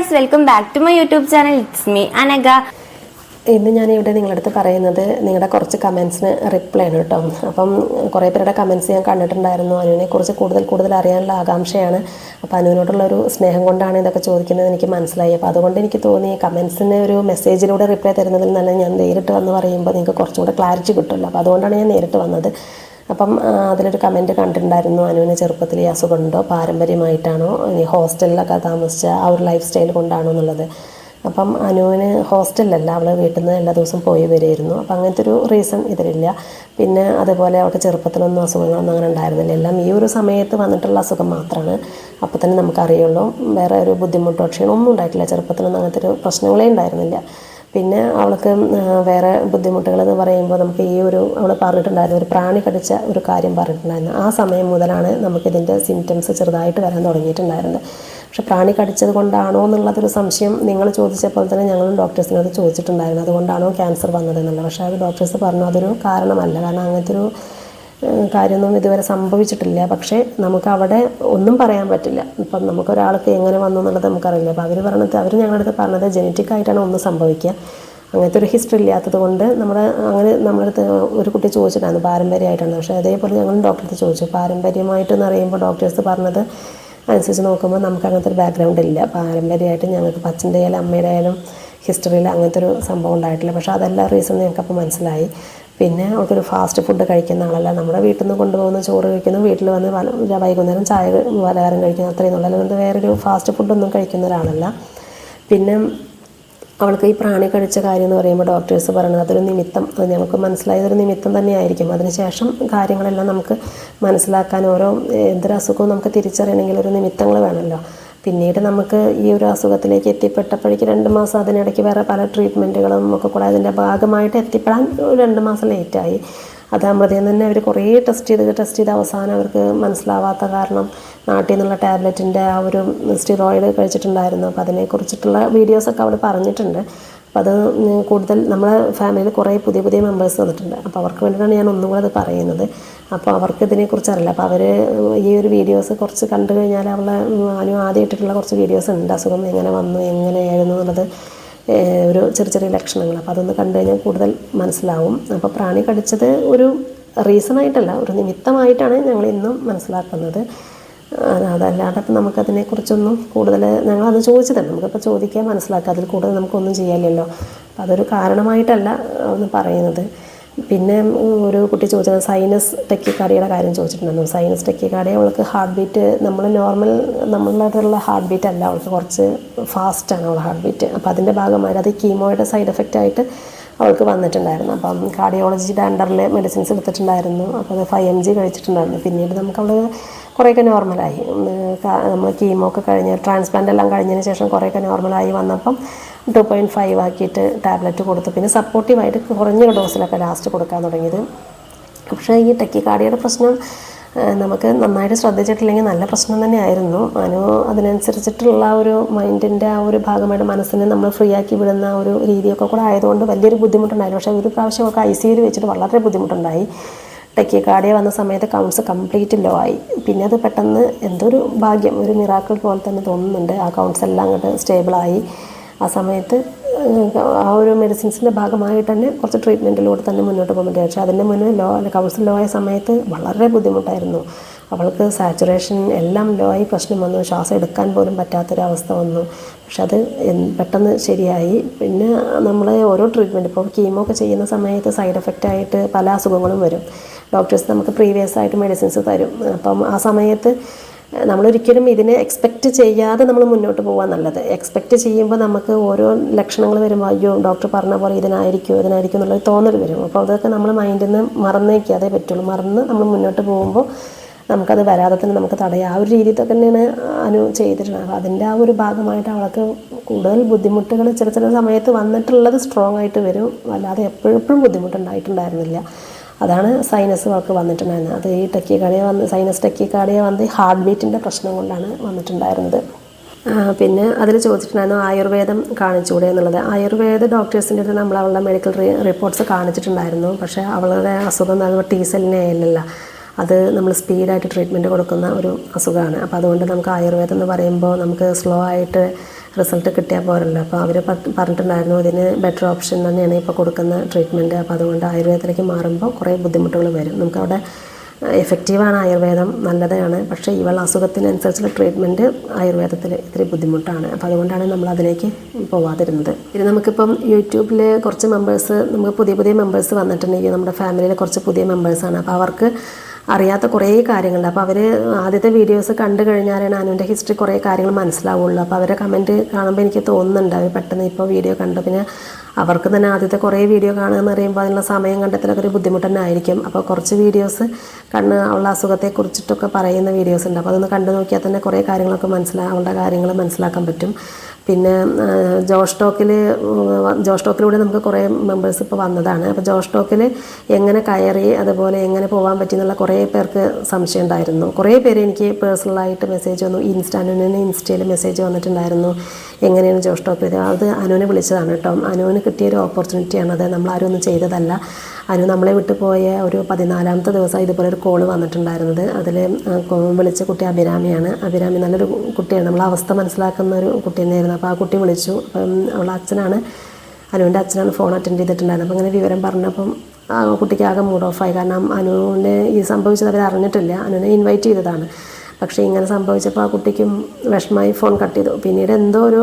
Guys welcome back to my YouTube channel it's me Anagha ഇന്ന് ഞാൻ ഇവിടെ നിങ്ങളുടെ അടുത്ത് പറയുന്നത് നിങ്ങളുടെ കുറച്ച് കമൻസിന് റിപ്ലൈ ആണ് കേട്ടോ. അപ്പം കുറേ പേരുടെ കമൻസ് ഞാൻ കണ്ടിട്ടുണ്ടായിരുന്നു. അനുവിനെ കുറിച്ച് കൂടുതൽ കൂടുതൽ അറിയാനുള്ള ആകാംക്ഷയാണ്. അപ്പോൾ അനുവിനോടുള്ള ഒരു സ്നേഹം കൊണ്ടാണ് ഇതൊക്കെ ചോദിക്കുന്നത് എനിക്ക് മനസ്സിലായി. അപ്പോൾ അതുകൊണ്ട് എനിക്ക് തോന്നി കമൻസിന് ഒരു മെസ്സേജിലൂടെ റിപ്ലൈ തരുന്നതിൽ നല്ല ഞാൻ നേരിട്ട് വന്ന് പറയുമ്പോൾ നിങ്ങൾക്ക് കുറച്ചും കൂടെ ക്ലാരിറ്റി കിട്ടുമല്ലോ. അപ്പോൾ അതുകൊണ്ടാണ് ഞാൻ നേരിട്ട് വന്നത്. അപ്പം അതിലൊരു കമന്റ് കണ്ടിട്ടുണ്ടായിരുന്നു. അനുവിന് ചെറുപ്പത്തിൽ ഈ അസുഖമുണ്ടോ? പാരമ്പര്യമായിട്ടാണോ? ഇനി ഹോസ്റ്റലിലൊക്കെ താമസിച്ച ആ ഒരു ലൈഫ് സ്റ്റൈൽ കൊണ്ടാണോ എന്നുള്ളത്. അപ്പം അനുവിന് ഹോസ്റ്റലിലല്ല അവൾ വീട്ടിൽ നിന്ന് എല്ലാ ദിവസവും പോയി വരുമായിരുന്നു അപ്പം അങ്ങനത്തെ ഒരു റീസൺ ഇതിലില്ല. പിന്നെ അതേപോലെ അവൾക്ക് ചെറുപ്പത്തിലൊന്നും അസുഖങ്ങളൊന്നും അങ്ങനെ ഉണ്ടായിരുന്നില്ല. എല്ലാം ഈ ഒരു സമയത്ത് വന്നിട്ടുള്ള അസുഖം മാത്രമാണ് അപ്പോൾ തന്നെ നമുക്കറിയുള്ളൂ. വേറെ ഒരു ബുദ്ധിമുട്ടോ ക്ഷീണമൊന്നും ഉണ്ടായിട്ടില്ല. ചെറുപ്പത്തിലൊന്നും അങ്ങനത്തെ ഒരു പ്രശ്നങ്ങളേ ഉണ്ടായിരുന്നില്ല. പിന്നെ അവൾക്ക് വേറെ ബുദ്ധിമുട്ടുകൾ എന്ന് പറയുമ്പോൾ നമുക്ക് ഈ ഒരു അവൾ പറഞ്ഞിട്ടുണ്ടായിരുന്നു ഒരു പ്രാണി കടിച്ച ഒരു കാര്യം പറഞ്ഞിട്ടുണ്ടായിരുന്നു. ആ സമയം മുതലാണ് നമുക്കിതിന്റെ സിംറ്റംസ് ചെറുതായിട്ട് വരാൻ തുടങ്ങിയിട്ടുണ്ടായിരുന്നത്. പക്ഷെ പ്രാണി കടിച്ചത് കൊണ്ടാണോ എന്നുള്ളതൊരു സംശയം നിങ്ങൾ ചോദിച്ചപ്പോൾ തന്നെ ഞങ്ങളും ഡോക്ടേഴ്സിനോട് ചോദിച്ചിട്ടുണ്ടായിരുന്നു. അതുകൊണ്ടാണോ ക്യാൻസർ വന്നത് എന്നുള്ളത്. പക്ഷേ അത് ഡോക്ടേഴ്സ് പറഞ്ഞു അതൊരു കാരണമല്ല. കാരണം അങ്ങനത്തെ ഒരു കാര്യമൊന്നും ഇതുവരെ സംഭവിച്ചിട്ടില്ല. പക്ഷേ നമുക്ക് അവിടെ ഒന്നും പറയാൻ പറ്റില്ല. ഇപ്പം നമുക്ക് ഒരാൾക്ക് എങ്ങനെ വന്നു എന്നുള്ളത് നമുക്കറിയില്ല. അപ്പോൾ അവർ പറഞ്ഞത് അവർ ഞങ്ങളുടെ അടുത്ത് പറഞ്ഞത് ജനറ്റിക് ആയിട്ടാണ് ഒന്നും സംഭവിക്കുക. അങ്ങനത്തെ ഒരു ഹിസ്റ്ററി ഇല്ലാത്തത് കൊണ്ട് നമ്മുടെ അങ്ങനെ നമ്മുടെ അടുത്ത് ഒരു കുട്ടി ചോദിച്ചിട്ടാണ് പാരമ്പര്യമായിട്ടാണ്. പക്ഷേ അതേപോലെ ഞങ്ങൾ ഡോക്ടറെ ചോദിച്ചു. പാരമ്പര്യമായിട്ടെന്ന് അറിയുമ്പോൾ ഡോക്ടേഴ്സ് പറഞ്ഞത് അനുസരിച്ച് നോക്കുമ്പോൾ നമുക്ക് അങ്ങനത്തെ ഒരു ബാക്ക്ഗ്രൗണ്ട് ഇല്ല. പാരമ്പര്യമായിട്ട് ഞങ്ങൾക്ക് അച്ഛന്റെ ആയാലും അമ്മയുടെ ആയാലും ഹിസ്റ്ററിയിൽ അങ്ങനത്തെ ഒരു സംഭവം ഉണ്ടായിട്ടില്ല. പക്ഷേ അതെല്ലാം റീസൺ ഞങ്ങൾക്കപ്പോൾ മനസ്സിലായി. പിന്നെ അവൾക്കൊരു ഫാസ്റ്റ് ഫുഡ് കഴിക്കുന്ന ആളല്ല. നമ്മുടെ വീട്ടിൽ നിന്ന് കൊണ്ടുപോകുന്ന ചോറ് കഴിക്കുന്നു വീട്ടിൽ വന്ന് വൈകുന്നേരം ചായ പലഹാരം കഴിക്കുന്നു അത്രയും ഉള്ളൂ. അല്ലാതെ വേറൊരു ഫാസ്റ്റ് ഫുഡൊന്നും കഴിക്കുന്ന ഒരാളല്ല. പിന്നെ അവൾക്ക് ഈ പ്രാണി കഴിച്ച കാര്യം എന്ന് പറയുമ്പോൾ ഡോക്ടേഴ്സ് പറയുന്നത് അതൊരു നിമിത്തം. അത് ഞങ്ങൾക്ക് മനസ്സിലായതൊരു നിമിത്തം തന്നെയായിരിക്കും. അതിനുശേഷം കാര്യങ്ങളെല്ലാം നമുക്ക് മനസ്സിലാക്കാൻ ഓരോ എന്തൊരു അസുഖവും നമുക്ക് തിരിച്ചറിയണമെങ്കിൽ ഒരു നിമിത്തങ്ങൾ വേണമല്ലോ. പിന്നീട് നമുക്ക് ഈ ഒരു അസുഖത്തിലേക്ക് എത്തിപ്പെട്ടപ്പോഴേക്ക് രണ്ട് മാസം അതിനിടയ്ക്ക് വേറെ പല ട്രീറ്റ്മെന്റുകളും ഒക്കെ കൂടെ അതിന്റെ ഭാഗമായിട്ട് എത്തിപ്പെടാൻ രണ്ട് മാസം ലേറ്റായി അത് അമൃതയിൽ തന്നെ അവർ കുറേ ടെസ്റ്റ് ചെയ്ത് ടെസ്റ്റ് ചെയ്ത് അവസാനം അവർക്ക് മനസ്സിലാവാത്ത കാരണം നാട്ടിൽ നിന്നുള്ള ടാബ്ലറ്റിന്റെ ആ ഒരു സ്റ്റിറോയിഡ് കഴിച്ചിട്ടുണ്ടായിരുന്നു. അപ്പോൾ അതിനെക്കുറിച്ചിട്ടുള്ള വീഡിയോസൊക്കെ അവൾ പറഞ്ഞിട്ടുണ്ട്. അപ്പോൾ അത് കൂടുതൽ നമ്മളെ ഫാമിലിയിൽ കുറേ പുതിയ പുതിയ മെമ്പേഴ്സ് വന്നിട്ടുണ്ട്. അപ്പോൾ അവർക്ക് വേണ്ടിയിട്ടാണ് ഞാൻ ഒന്നും കൂടെ അത് പറയുന്നത്. അപ്പോൾ അവർക്ക് ഇതിനെക്കുറിച്ച് അറിയില്ല. അപ്പോൾ അവർ ഈ ഒരു വീഡിയോസ് കുറച്ച് കണ്ടു കഴിഞ്ഞാൽ അവളെ അനു ആദ്യം ഇട്ടിട്ടുള്ള കുറച്ച് വീഡിയോസ് ഉണ്ട്. അസുഖം എങ്ങനെ വന്നു എങ്ങനെയായിരുന്നു എന്നുള്ളത് ഒരു ചെറിയ ചെറിയ ലക്ഷണങ്ങൾ. അപ്പോൾ അതൊന്ന് കണ്ടു കഴിഞ്ഞാൽ കൂടുതൽ മനസ്സിലാവും. അപ്പോൾ പ്രാണി കടിച്ചത് ഒരു റീസണായിട്ടല്ല ഒരു നിമിത്തമായിട്ടാണ് ഞങ്ങൾ ഇന്നും മനസ്സിലാക്കുന്നത്. അതല്ലാതെ ഇപ്പം നമുക്കതിനെക്കുറിച്ചൊന്നും കൂടുതൽ ഞങ്ങളത് ചോദിച്ചതല്ല. നമുക്കിപ്പോൾ ചോദിക്കാൻ മനസ്സിലാക്കുക അതിൽ കൂടുതൽ നമുക്കൊന്നും ചെയ്യാനില്ലല്ലോ. അപ്പോൾ അതൊരു കാരണമായിട്ടല്ല ഒന്ന് പറയുന്നത്. പിന്നെ ഒരു കുട്ടി ചോദിച്ചത് സൈനസ് ടെക്കിക്കാർഡിയുടെ കാര്യം ചോദിച്ചിട്ടുണ്ടായിരുന്നു. സൈനസ് ടെക്കിക്കാർഡിയ അവൾക്ക് ഹാർട്ട് ബീറ്റ് നമ്മൾ നോർമൽ നമ്മളുടെ ഹാർട്ട് ബീറ്റ് അല്ല. അവൾക്ക് കുറച്ച് ഫാസ്റ്റാണ് അവളുടെ ഹാർട്ട് ബീറ്റ് അപ്പോൾ അതിന്റെ ഭാഗമായിട്ട് അത് കീമോയുടെ സൈഡ് എഫക്റ്റ് ആയിട്ട് അവൾക്ക് വന്നിട്ടുണ്ടായിരുന്നു. അപ്പം കാർഡിയോളജിയുടെ അണ്ടറിൽ മെഡിസിൻസ് എടുത്തിട്ടുണ്ടായിരുന്നു. അപ്പോൾ അത് ഫൈവ് എം ജി കഴിച്ചിട്ടുണ്ടായിരുന്നു. പിന്നീട് നമുക്ക് അവൾ കുറേയൊക്കെ നോർമലായി. നമ്മൾ കീമോ ഒക്കെ കഴിഞ്ഞ് ട്രാൻസ്പ്ലാന്റ് എല്ലാം കഴിഞ്ഞതിന് ശേഷം കുറേയൊക്കെ നോർമലായി വന്നപ്പം ടു പോയിന്റ് ഫൈവ് ആക്കിയിട്ട് ടാബ്ലറ്റ് കൊടുത്തു. പിന്നെ സപ്പോർട്ടീവായിട്ട് കുറഞ്ഞൊരു ഡോസിലൊക്കെ ലാസ്റ്റ് കൊടുക്കാൻ തുടങ്ങിയത്. പക്ഷേ ഈ ടെക്കിക്കാർഡിയുടെ പ്രശ്നം നമുക്ക് നന്നായിട്ട് ശ്രദ്ധിച്ചിട്ടില്ലെങ്കിൽ നല്ല പ്രശ്നം തന്നെയായിരുന്നു. അനു അതിനനുസരിച്ചിട്ടുള്ള ഒരു മൈൻഡിന്റെ ആ ഒരു ഭാഗമായിട്ട് മനസ്സിനെ നമ്മൾ ഫ്രീ ആക്കി വിടുന്ന ഒരു രീതിയൊക്കെ കൂടെ ആയതുകൊണ്ട് വലിയൊരു ബുദ്ധിമുട്ടുണ്ടായിരുന്നു. പക്ഷേ ഒരു പ്രാവശ്യം ഒക്കെ ഐ സിയിൽ വെച്ചിട്ട് വളരെ ബുദ്ധിമുട്ടുണ്ടായി. ടെക്കിക്കാർഡിയ വന്ന സമയത്ത് കൗണ്ട്സ് കംപ്ലീറ്റ് ലോ ആയി. പിന്നെ അത് പെട്ടെന്ന് എന്തൊരു ഭാഗ്യം ഒരു മിറാക്കിൾ പോലെ തന്നെ തോന്നുന്നുണ്ട്. ആ കൗണ്ട്സ് എല്ലാം അങ്ങോട്ട് സ്റ്റേബിളായി ആ സമയത്ത് ആ ഒരു മെഡിസിൻസിന്റെ ഭാഗമായിട്ട് തന്നെ കുറച്ച് ട്രീറ്റ്മെന്റിലൂടെ തന്നെ മുന്നോട്ട് പോകാൻ പറ്റും. പക്ഷേ അതിന്റെ മുന്നേ ലോ കൗൺസിൽ ലോ ആയ സമയത്ത് വളരെ ബുദ്ധിമുട്ടായിരുന്നു. അവൾക്ക് സാച്ചുറേഷൻ എല്ലാം ലോ ആയി പ്രശ്നം വന്നു. ശ്വാസം എടുക്കാൻ പോലും പറ്റാത്തൊരവസ്ഥ വന്നു. പക്ഷെ അത് പെട്ടെന്ന് ശരിയായി. പിന്നെ നമ്മൾ ഓരോ ട്രീറ്റ്മെന്റ് ഇപ്പോൾ കീമോ ഒക്കെ ചെയ്യുന്ന സമയത്ത് സൈഡ് എഫക്റ്റ് ആയിട്ട് പല അസുഖങ്ങളും വരും. ഡോക്ടേഴ്സ് നമുക്ക് പ്രീവിയസ് ആയിട്ട് മെഡിസിൻസ് തരും. അപ്പം ആ സമയത്ത് നമ്മളൊരിക്കലും ഇതിനെ എക്സ്പെക്റ്റ് ചെയ്യാതെ നമ്മൾ മുന്നോട്ട് പോകാൻ നല്ലത്. എക്സ്പെക്റ്റ് ചെയ്യുമ്പോൾ നമുക്ക് ഓരോ ലക്ഷണങ്ങൾ വരുമ്പോൾ അയ്യോ ഡോക്ടർ പറഞ്ഞ പോലെ ഇതിനായിരിക്കും ഇതിനായിരിക്കും എന്നുള്ളൊരു തോന്നൽ വരും. അപ്പോൾ അതൊക്കെ നമ്മൾ മൈൻഡിൽ നിന്ന് മറന്നേക്കാതെ പറ്റുള്ളൂ. മറന്ന് നമ്മൾ മുന്നോട്ട് പോകുമ്പോൾ നമുക്കത് വരാതെ തന്നെ നമുക്ക് തടയാം. ആ ഒരു രീതിയിൽ തന്നെയാണ് അനു ചെയ്തിട്ടുള്ളത്. അപ്പോൾ അതിന്റെ ആ ഒരു ഭാഗമായിട്ട് അവൾക്ക് കൂടുതൽ ബുദ്ധിമുട്ടുകൾ ചില ചില സമയത്ത് വന്നിട്ടുള്ളത് സ്ട്രോങ് ആയിട്ട് വരും. അല്ലാതെ എപ്പോഴും ബുദ്ധിമുട്ടുണ്ടായിട്ടുണ്ടായിരുന്നില്ല. അതാണ് സൈനസ് അവൾക്ക് വന്നിട്ടുണ്ടായിരുന്നത്. അത് ഈ ടെക്കിക്കാടിയ വന്ന് സൈനസ് ടെക്കിക്കാടിയ വന്ന് ഹാർട്ട് ബീറ്റിന്റെ പ്രശ്നം കൊണ്ടാണ് വന്നിട്ടുണ്ടായിരുന്നത്. പിന്നെ അതിൽ ചോദിച്ചിട്ടുണ്ടായിരുന്നു ആയുർവേദം കാണിച്ചുകൂടെ എന്നുള്ളത്. ആയുർവേദ ഡോക്ടേഴ്സിന്റെ അടുത്ത് നമ്മൾ അവളുടെ മെഡിക്കൽ റിപ്പോർട്ട്സ് കാണിച്ചിട്ടുണ്ടായിരുന്നു. പക്ഷേ അവളുടെ അസുഖം നല്ല ടി സെല്ലിനെ ആയില്ലല്ല. അത് നമ്മൾ സ്പീഡായിട്ട് ട്രീറ്റ്മെന്റ് കൊടുക്കുന്ന ഒരു അസുഖമാണ്. അപ്പോൾ അതുകൊണ്ട് നമുക്ക് ആയുർവേദം എന്ന് പറയുമ്പോൾ നമുക്ക് സ്ലോ ആയിട്ട് റിസൾട്ട് കിട്ടിയാൽ പോരല്ലോ. അപ്പോൾ അവർ പറഞ്ഞിട്ടുണ്ടായിരുന്നു ഇതിന് ബെറ്റർ ഓപ്ഷൻ തന്നെയാണ് ഇപ്പോൾ കൊടുക്കുന്ന ട്രീറ്റ്മെന്റ് അപ്പോൾ അതുകൊണ്ട് ആയുർവേദത്തിലേക്ക് മാറുമ്പോൾ കുറേ ബുദ്ധിമുട്ടുകൾ വരും. നമുക്കവിടെ എഫക്റ്റീവാണ് ആയുർവേദം നല്ലതാണ്. പക്ഷേ ഇവൾ അസുഖത്തിനനുസരിച്ചുള്ള ട്രീറ്റ്മെന്റ് ആയുർവേദത്തിൽ ഇത്തിരി ബുദ്ധിമുട്ടാണ്. അപ്പോൾ അതുകൊണ്ടാണ് നമ്മൾ അതിലേക്ക് പോവാതിരുന്നത്. പിന്നെ നമുക്കിപ്പം യൂട്യൂബിൽ കുറച്ച് മെമ്പേഴ്സ് നമുക്ക് പുതിയ പുതിയ മെമ്പേഴ്സ് വന്നിട്ടുണ്ടെങ്കിൽ നമ്മുടെ ഫാമിലിയിലെ കുറച്ച് പുതിയ മെമ്പേഴ്സാണ് അപ്പോൾ അവർക്ക് അറിയാത്ത കുറേ കാര്യങ്ങളുണ്ട്. അപ്പോൾ അവർ ആദ്യത്തെ വീഡിയോസ് കണ്ടു കഴിഞ്ഞാലാണ് അനുവിന്റെ ഹിസ്റ്ററി കുറേ കാര്യങ്ങൾ മനസ്സിലാവുള്ളൂ. അപ്പോൾ അവരെ കമന്റ് കാണുമ്പോൾ എനിക്ക് തോന്നുന്നുണ്ട്. അവർ പെട്ടെന്ന് ഇപ്പോൾ വീഡിയോ കണ്ടു. പിന്നെ അവർക്ക് തന്നെ ആദ്യത്തെ കുറേ വീഡിയോ കാണുക എന്ന് പറയുമ്പോൾ അതിനുള്ള സമയം കണ്ടെത്തലൊക്കെ ഒരു ബുദ്ധിമുട്ട് തന്നെ ആയിരിക്കും. അപ്പോൾ കുറച്ച് വീഡിയോസ് കണ്ണ് ഉള്ള അസുഖത്തെക്കുറിച്ചിട്ടൊക്കെ പറയുന്ന വീഡിയോസ് ഉണ്ട്. അപ്പോൾ അതൊന്ന് കണ്ടു നോക്കിയാൽ തന്നെ കുറേ കാര്യങ്ങളൊക്കെ മനസ്സിലാവേണ്ട കാര്യങ്ങൾ മനസ്സിലാക്കാൻ പറ്റും. പിന്നെ ജോഷ് ടോക്കിൽ ജോഷ് ടോക്കിലൂടെ നമുക്ക് കുറേ മെമ്പേഴ്സ് ഇപ്പോൾ വന്നതാണ്. അപ്പോൾ ജോഷ് ടോക്കിൽ എങ്ങനെ കയറി അതുപോലെ എങ്ങനെ പോകാൻ പറ്റി എന്നുള്ള കുറേ പേർക്ക് സംശയം ഉണ്ടായിരുന്നു. കുറേ പേര് എനിക്ക് പേഴ്സണലായിട്ട് മെസ്സേജ് വന്നു. ഇൻസ്റ്റ അനുവിന് ഇൻസ്റ്റയിൽ മെസ്സേജ് വന്നിട്ടുണ്ടായിരുന്നു. എങ്ങനെയാണ് ജോഷ് ടോക്കിൽ അത് അനുവിനെ വിളിച്ചതാണ് കേട്ടോ. അനുവിന് കിട്ടിയൊരു ഓപ്പർച്യൂണിറ്റിയാണത് നമ്മളാരും ഒന്നും ചെയ്തതല്ല. അനു നമ്മളെ വിട്ടു പോയ ഒരു പതിനാലാമത്തെ ദിവസം ഇതുപോലെ ഒരു കോൾ വന്നിട്ടുണ്ടായിരുന്നത്. അതിൽ വിളിച്ച കുട്ടി അഭിരാമിയാണ്. അഭിരാമി നല്ലൊരു കുട്ടിയാണ്. നമ്മളെ അവസ്ഥ മനസ്സിലാക്കുന്ന ഒരു കുട്ടി തന്നെയായിരുന്നു. അപ്പോൾ ആ കുട്ടി വിളിച്ചു. അപ്പം അവളെ അച്ഛനാണ് അനുവിന്റെ അച്ഛനാണ് ഫോൺ അറ്റൻഡ് ചെയ്തിട്ടുണ്ടായിരുന്നത്. അപ്പോൾ അങ്ങനെ വിവരം പറഞ്ഞപ്പം ആ കുട്ടിക്ക് ആകെ മൂഡ് ഓഫായി കാരണം അനുവിനെ ഈ സംഭവിച്ചത് അവർ അറിഞ്ഞിട്ടില്ല. അനുവിനെ ഇൻവൈറ്റ് ചെയ്തതാണ്. പക്ഷേ ഇങ്ങനെ സംഭവിച്ചപ്പോൾ ആ കുട്ടിക്കും വിഷമമായി ഫോൺ കട്ട് ചെയ്തു. പിന്നീട് എന്തോ ഒരു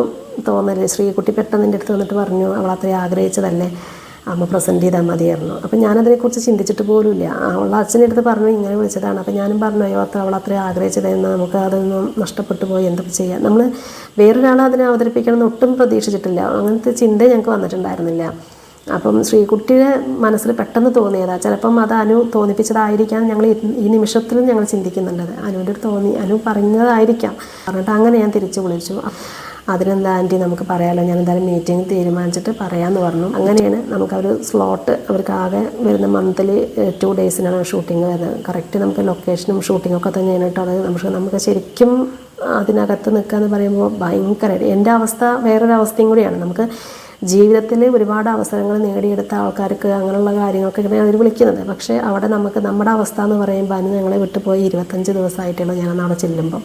തോന്നൽ ശ്രീകുട്ടി പെട്ടെന്ന് എന്റെ അടുത്ത് വന്നിട്ട് പറഞ്ഞു അവൾ അത്രയും ആഗ്രഹിച്ചതല്ലേ? അമ്മ പ്രസന്റ് ചെയ്താൽ മതിയായിരുന്നു. അപ്പം ഞാനതിനെക്കുറിച്ച് ചിന്തിച്ചിട്ട് പോലുമില്ല. അവളുടെ അച്ഛന്റെ അടുത്ത് പറഞ്ഞു ഇങ്ങനെ വിളിച്ചതാണ്. അപ്പം ഞാനും പറഞ്ഞു അയ്യോ അത്ര അവൾ അത്രയും ആഗ്രഹിച്ചതെന്ന് നമുക്ക് അതൊന്നും നഷ്ടപ്പെട്ടു പോയി. എന്തൊക്കെ ചെയ്യാം? നമ്മൾ വേറൊരാളെ അതിനെ അവതരിപ്പിക്കണം എന്ന് ഒട്ടും പ്രതീക്ഷിച്ചിട്ടില്ല. അങ്ങനത്തെ ചിന്ത ഞങ്ങൾക്ക് വന്നിട്ടുണ്ടായിരുന്നില്ല. അപ്പം ശ്രീകുട്ടിയുടെ മനസ്സിൽ പെട്ടെന്ന് തോന്നിയതാ. ചിലപ്പം അത് അനു തോന്നിപ്പിച്ചതായിരിക്കാം. ഞങ്ങൾ ഈ- നിമിഷത്തിൽ ഞങ്ങൾ ചിന്തിക്കുന്നുണ്ടത്. അനുവിന്റെ അടുത്ത് തോന്നി അനു പറഞ്ഞതായിരിക്കാം. പറഞ്ഞിട്ട് അങ്ങനെ ഞാൻ തിരിച്ചു വിളിച്ചു. അതിനെന്താ ആന്റി നമുക്ക് പറയാമല്ലോ ഞാൻ എന്തായാലും മീറ്റിംഗ് തീരുമാനിച്ചിട്ട് പറയാമെന്ന് പറഞ്ഞു. അങ്ങനെയാണ് നമുക്കൊരു സ്ലോട്ട് അവർക്ക് ആകെ വരുന്ന മന്ത്ലി ടു ഡേയ്സിനാണ് ഷൂട്ടിംഗ് വരുന്നത്. കറക്റ്റ് നമുക്ക് ലൊക്കേഷനും ഷൂട്ടിങ്ങും ഒക്കെ തന്നെയാണ് കേട്ടോ. അത് നമുക്ക് നമുക്ക് ശരിക്കും അതിനകത്ത് നിൽക്കുക എന്ന് പറയുമ്പോൾ ഭയങ്കര എന്റെ അവസ്ഥ വേറൊരു അവസ്ഥയും കൂടിയാണ്. നമുക്ക് ജീവിതത്തിൽ ഒരുപാട് അവസരങ്ങൾ നേടിയെടുത്ത ആൾക്കാർക്ക് അങ്ങനെയുള്ള കാര്യങ്ങൾക്കൊക്കെയാണ് അവർ വിളിക്കുന്നത്. പക്ഷേ അവിടെ നമുക്ക് നമ്മുടെ അവസ്ഥ എന്ന് പറയുമ്പോൾ അതിന് ഞങ്ങളെ വിട്ടുപോയി ഇരുപത്തഞ്ച് ദിവസമായിട്ടുള്ളൂ ഞാനന്ന് അവിടെ ചെല്ലുമ്പം.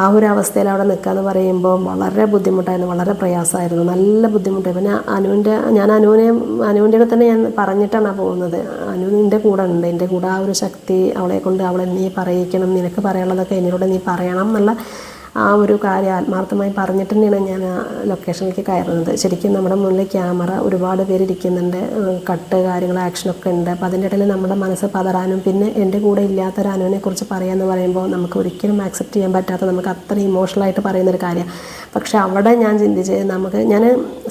ആ ഒരു അവസ്ഥയിൽ അവിടെ നിൽക്കുക എന്ന് പറയുമ്പോൾ വളരെ ബുദ്ധിമുട്ടായിരുന്നു വളരെ പ്രയാസമായിരുന്നു നല്ല ബുദ്ധിമുട്ടായി പിന്നെ അനുവിന്റെ ഞാൻ അനുവിനെ അനുവിന്റെ അടുത്ത് തന്നെ ഞാൻ പറഞ്ഞിട്ടാണ് പോകുന്നത്. അനുവിന്റെ കൂടെ ഉണ്ട് എന്റെ കൂടെ ആ ഒരു ശക്തി അവളെ കൊണ്ട് അവളെ നീ പറയിക്കണം നിനക്ക് പറയാനുള്ളതൊക്കെ എന്നോട് നീ പറയണം എന്നുള്ള ആ ഒരു കാര്യം ആത്മാർത്ഥമായി പറഞ്ഞിട്ട് തന്നെയാണ് ഞാൻ ആ ലൊക്കേഷനിലേക്ക് കയറുന്നത്. ശരിക്കും നമ്മുടെ മുന്നിൽ ക്യാമറ ഒരുപാട് പേര് ഇരിക്കുന്നുണ്ട്. കട്ട് കാര്യങ്ങൾ ആക്ഷനൊക്കെ ഉണ്ട്. അപ്പോൾ അതിന്റെ ഇടയിൽ നമ്മുടെ മനസ്സ് പതറാനും പിന്നെ എന്റെ കൂടെ ഇല്ലാത്ത ഒരു അനുവിനെ കുറിച്ച് പറയാമെന്ന് പറയുമ്പോൾ നമുക്ക് ഒരിക്കലും ആക്സെപ്റ്റ് ചെയ്യാൻ പറ്റാത്ത നമുക്ക് അത്ര ഇമോഷണലായിട്ട് പറയുന്നൊരു കാര്യമാണ് പക്ഷേ അവിടെ ഞാൻ ചിന്തിച്ച് നമുക്ക് ഞാൻ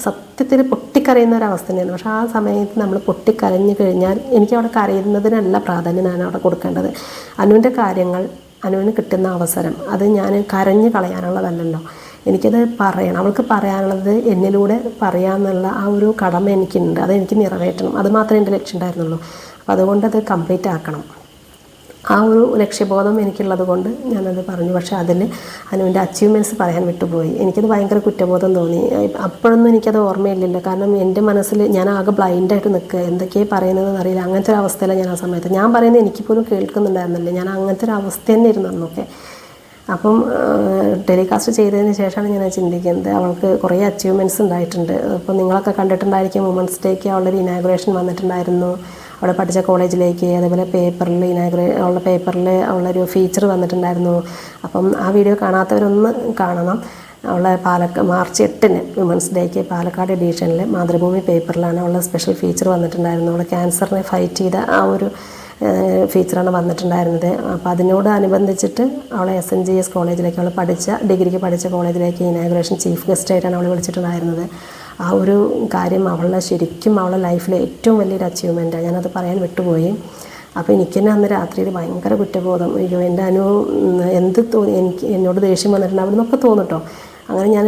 സത്യത്തിൽ പൊട്ടിക്കരയുന്ന ഒരു അവസ്ഥ തന്നെയാണ് പക്ഷേ ആ സമയത്ത് നമ്മൾ പൊട്ടിക്കരഞ്ഞു കഴിഞ്ഞാൽ എനിക്ക് അവിടെ കരയുന്നതിനല്ല പ്രാധാന്യം ഞാൻ അവിടെ കൊടുക്കേണ്ടത്. അനുവിന്റെ കാര്യങ്ങൾ അനുവിന് കിട്ടുന്ന അവസരം. അത് ഞാൻ കരഞ്ഞു കളയാനുള്ളതല്ലല്ലോ. എനിക്കത് പറയണം. അവൾക്ക് പറയാനുള്ളത് എന്നിലൂടെ പറയാമെന്നുള്ള ആ ഒരു കടമ എനിക്കുണ്ട്. അത് എനിക്ക് നിറവേറ്റണം. അത് മാത്രമേ എന്റെ ലക്ഷ്യം ഉണ്ടായിരുന്നുള്ളൂ. അപ്പോൾ അതുകൊണ്ട് അത് കംപ്ലീറ്റ് ആക്കണം ആ ഒരു ലക്ഷ്യബോധം എനിക്കുള്ളത് കൊണ്ട് ഞാനത് പറഞ്ഞു. പക്ഷേ അതിൽ അനുവിന്റെ അച്ചീവ്മെന്റ്സ് പറയാൻ വിട്ടുപോയി. എനിക്കത് ഭയങ്കര കുറ്റബോധം തോന്നി. അപ്പോഴൊന്നും എനിക്കത് ഓർമ്മയില്ലല്ലോ കാരണം എന്റെ മനസ്സിൽ ഞാൻ ആകെ ബ്ലൈൻഡായിട്ട് നിൽക്കുക. എന്തൊക്കെയാണ് പറയുന്നതെന്ന് അറിയില്ല. അങ്ങനത്തെ ഒരു അവസ്ഥയിലാണ് ഞാൻ ആ സമയത്ത്. ഞാൻ പറയുന്നത് എനിക്ക് പോലും കേൾക്കുന്നുണ്ടായിരുന്നില്ല. ഞാൻ അങ്ങനത്തെ ഒരു അവസ്ഥ തന്നെ ഇരുന്നു അന്നൊക്കെ. അപ്പം ടെലികാസ്റ്റ് ചെയ്തതിന് ശേഷമാണ് ഞാൻ ചിന്തിക്കുന്നത്. അവൾക്ക് കുറേ അച്ചീവ്മെന്റ്സ് ഉണ്ടായിട്ടുണ്ട്. അപ്പം നിങ്ങളൊക്കെ കണ്ടിട്ടുണ്ടായിരിക്കും വുമൻസ് ഡേക്ക് അവളൊരു ഇനാഗുറേഷൻ വന്നിട്ടുണ്ടായിരുന്നു. അവിടെ പഠിച്ച കോളേജിലേക്ക് അതേപോലെ പേപ്പറിൽ ഇനാഗ്രേ അവളുടെ പേപ്പറിൽ അവളൊരു ഫീച്ചർ വന്നിട്ടുണ്ടായിരുന്നു. അപ്പം ആ വീഡിയോ കാണാത്തവരൊന്ന് കാണണം. അവളെ പാലക്ക മാർച്ച് എട്ടിന് വിമൻസ് ഡേക്ക് പാലക്കാട് എഡീഷനിൽ മാതൃഭൂമി പേപ്പറിലാണ് അവളുടെ സ്പെഷ്യൽ ഫീച്ചർ വന്നിട്ടുണ്ടായിരുന്നു. അവൾ ക്യാൻസറിനെ ഫൈറ്റ് ചെയ്ത ആ ഒരു ഫീച്ചറാണ് വന്നിട്ടുണ്ടായിരുന്നത്. അപ്പോൾ അതിനോട് അനുബന്ധിച്ചിട്ട് അവളെ എസ് എൻ ജി എസ് കോളേജിലേക്ക് അവൾ പഠിച്ച ഡിഗ്രിക്ക് പഠിച്ച കോളേജിലേക്ക് ഇനാഗ്രേഷൻ ചീഫ് ഗസ്റ്റായിട്ടാണ് അവൾ വിളിച്ചിട്ടുണ്ടായിരുന്നത്. ആ ഒരു കാര്യം അവളുടെ ശരിക്കും അവളുടെ ലൈഫിലെ ഏറ്റവും വലിയൊരു അച്ചീവ്മെന്റാണ് ഞാനത് പറയാൻ വിട്ടുപോയി. അപ്പോൾ എനിക്ക് തന്നെ അന്ന് രാത്രിയിൽ ഭയങ്കര കുറ്റബോധം. അയ്യോ എന്റെ അനു എന്ത് തോന്നി? എനിക്ക് എന്നോട് ദേഷ്യം വന്നിട്ടുണ്ട് അവിടെ നിന്നൊക്കെ തോന്നിട്ടോ. അങ്ങനെ ഞാൻ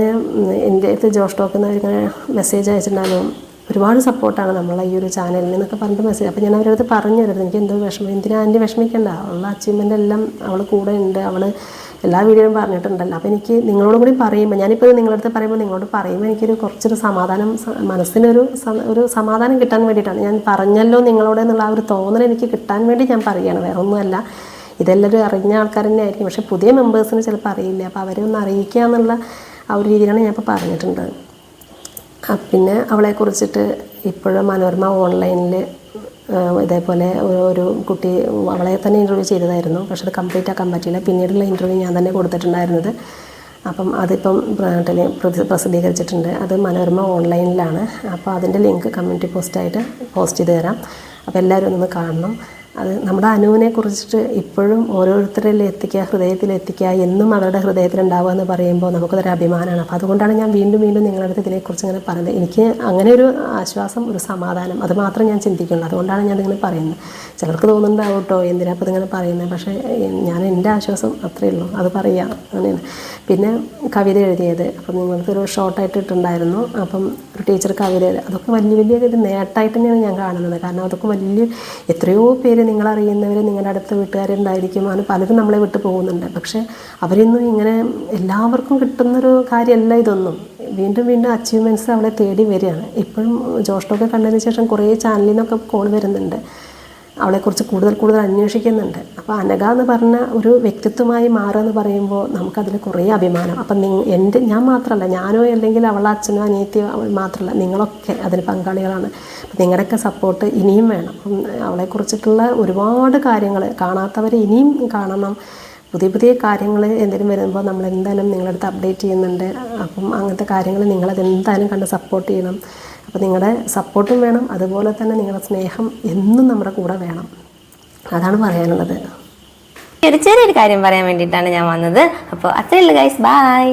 എന്റെ അടുത്ത് ജോഷ് ടോക്കിൽ നിന്ന് ഇങ്ങനെ മെസ്സേജ് അയച്ചിട്ടുണ്ടായിരുന്നു. ഒരുപാട് സപ്പോർട്ടാണ് നമ്മളെ ഈ ഒരു ചാനലിൽ എന്നൊക്കെ പറഞ്ഞിട്ട് മെസ്സേജ് അപ്പോൾ ഞാൻ അവരടുത്ത് പറഞ്ഞു തരുന്നത് എനിക്ക് എന്തോ വിഷമം. എന്തിനാ ആന്റി വിഷമിക്കണ്ട? ഉള്ള അച്ചീവ്മെന്റ് എല്ലാം അവൾ കൂടെ ഉണ്ട്. അവൾ എല്ലാ വീഡിയോയും പറഞ്ഞിട്ടുണ്ടല്ലോ. അപ്പോൾ എനിക്ക് നിങ്ങളോട് കൂടി പറയുമ്പോൾ ഞാനിപ്പോൾ നിങ്ങളുടെ അടുത്ത് പറയുമ്പോൾ നിങ്ങളോട് പറയുമ്പോൾ എനിക്കൊരു കുറച്ചൊരു സമാധാനം മനസ്സിനൊരു ഒരു സമാധാനം കിട്ടാൻ വേണ്ടിയിട്ടാണ് ഞാൻ പറഞ്ഞല്ലോ നിങ്ങളോട് എന്നുള്ള ആ ഒരു തോന്നൽ എനിക്ക് കിട്ടാൻ വേണ്ടി ഞാൻ പറയുകയാണ്. വേറെ ഒന്നുമല്ല. ഇതെല്ലാവരും അറിഞ്ഞ ആൾക്കാർ തന്നെ ആയിരിക്കും പക്ഷേ പുതിയ മെമ്പേഴ്സിന് ചിലപ്പോൾ അറിയില്ല. അപ്പോൾ അവരെ ഒന്ന് അറിയിക്കുക എന്നുള്ള ആ ഒരു രീതിയിലാണ് ഞാൻ ഇപ്പോൾ പിന്നെ അവളെ കുറിച്ചിട്ട് ഇപ്പോഴും മനോരമ ഓൺലൈനിൽ ഇതേപോലെ ഒരു- കുട്ടി അവളെ തന്നെ ഇന്റർവ്യൂ ചെയ്തതായിരുന്നു. പക്ഷെ അത് കംപ്ലീറ്റ് ആക്കാൻ പറ്റിയില്ല. പിന്നീടുള്ള ഇന്റർവ്യൂ ഞാൻ തന്നെ കൊടുത്തിട്ടുണ്ടായിരുന്നത്. അപ്പം അതിപ്പം ടെലി പ്രസിദ്ധീകരിച്ചിട്ടുണ്ട്. അത് മനോരമ ഓൺലൈനിലാണ്. അപ്പോൾ അതിന്റെ ലിങ്ക് കമ്മ്യൂണിറ്റി പോസ്റ്റായിട്ട് പോസ്റ്റ് ചെയ്ത് തരാം. അപ്പോൾ എല്ലാവരും ഒന്ന് കാണണം. അത് നമ്മുടെ അനുവിനെ കുറിച്ചിട്ട് ഇപ്പോഴും ഓരോരുത്തരിൽ എത്തിക്കുക ഹൃദയത്തിൽ എത്തിക്കുക എന്നും അവരുടെ ഹൃദയത്തിൽ ഉണ്ടാവുക എന്ന് പറയുമ്പോൾ നമുക്കതൊരു അഭിമാനമാണ്. അപ്പോൾ അതുകൊണ്ടാണ് ഞാൻ വീണ്ടും വീണ്ടും നിങ്ങളുടെ അടുത്ത് ഇതിനെക്കുറിച്ച് ഇങ്ങനെ പറയുന്നത്. എനിക്ക് അങ്ങനെ ഒരു ആശ്വാസം ഒരു സമാധാനം അത് മാത്രം ഞാൻ ചിന്തിക്കുള്ളൂ. അതുകൊണ്ടാണ് ഞാൻ ഇതിങ്ങനെ പറയുന്നത്. ചിലർക്ക് തോന്നുന്നുണ്ടാവും കേട്ടോ എന്തിനാ അപ്പോൾ പറയുന്നത്? പക്ഷേ ഞാൻ എന്റെ ആശ്വാസം അത്രയേ ഉള്ളൂ. അത് പറയുക അങ്ങനെയാണ്. പിന്നെ കവിത എഴുതിയത്. അപ്പം നിങ്ങൾക്കൊരു ഷോർട്ടായിട്ട് ഇട്ടുണ്ടായിരുന്നു അപ്പം ഒരു ടീച്ചർ കവിത അതൊക്കെ വലിയ വലിയ ഒരു നേട്ടമായിട്ട് തന്നെയാണ് ഞാൻ കാണുന്നത്. കാരണം അതൊക്കെ വലിയ എത്രയോ പേര് നിങ്ങളറിയുന്നവർ നിങ്ങളുടെ അടുത്ത വീട്ടുകാരുണ്ടായിരിക്കും. അങ്ങനെ പലരും നമ്മളെ വിട്ടു പോകുന്നുണ്ട്. പക്ഷേ അവരൊന്നും ഇങ്ങനെ എല്ലാവർക്കും കിട്ടുന്നൊരു കാര്യമല്ല ഇതൊന്നും. വീണ്ടും വീണ്ടും അച്ചീവ്മെന്റ്സ് അവളെ തേടി വരികയാണ്. ഇപ്പോഴും ജോഷ്ടൊക്കെ കണ്ടതിന് ശേഷം കുറേ ചാനലിൽ നിന്നൊക്കെ കോൾ വരുന്നുണ്ട്. അവളെക്കുറിച്ച് കൂടുതൽ കൂടുതൽ അന്വേഷിക്കുന്നുണ്ട്. അപ്പോൾ അനഘ എന്ന് പറഞ്ഞ ഒരു വ്യക്തിത്വമായി മാറുക എന്ന് പറയുമ്പോൾ നമുക്കതിൽ കുറേ അഭിമാനം. അപ്പം നി എന്റെ ഞാൻ മാത്രമല്ല ഞാനോ അല്ലെങ്കിൽ അവളെ അച്ഛനോ അനിയത്തിയോ അവൾ മാത്രമല്ല നിങ്ങളൊക്കെ അതിന് പങ്കാളികളാണ്. നിങ്ങളുടെയൊക്കെ സപ്പോർട്ട് ഇനിയും വേണം. അവളെക്കുറിച്ചിട്ടുള്ള ഒരുപാട് കാര്യങ്ങൾ കാണാത്തവരെ ഇനിയും കാണണം. പുതിയ പുതിയ കാര്യങ്ങൾ എന്തെങ്കിലും വരുമ്പോൾ നമ്മൾ എന്തായാലും നിങ്ങളടുത്ത് അപ്ഡേറ്റ് ചെയ്യുന്നുണ്ട്. അപ്പം അങ്ങനത്തെ കാര്യങ്ങൾ നിങ്ങളത് എന്തായാലും കണ്ട് സപ്പോർട്ട് ചെയ്യണം. അപ്പോൾ നിങ്ങളുടെ സപ്പോർട്ടും വേണം. അതുപോലെ തന്നെ നിങ്ങളുടെ സ്നേഹം എന്നും നമ്മുടെ കൂടെ വേണം. അതാണ് പറയാനുള്ളത്. ഒരു ചെറിയൊരു കാര്യം പറയാൻ വേണ്ടിയിട്ടാണ് ഞാൻ വന്നത്. അപ്പോൾ അത്രയേ ഉള്ളൂ ഗൈസ് ബൈ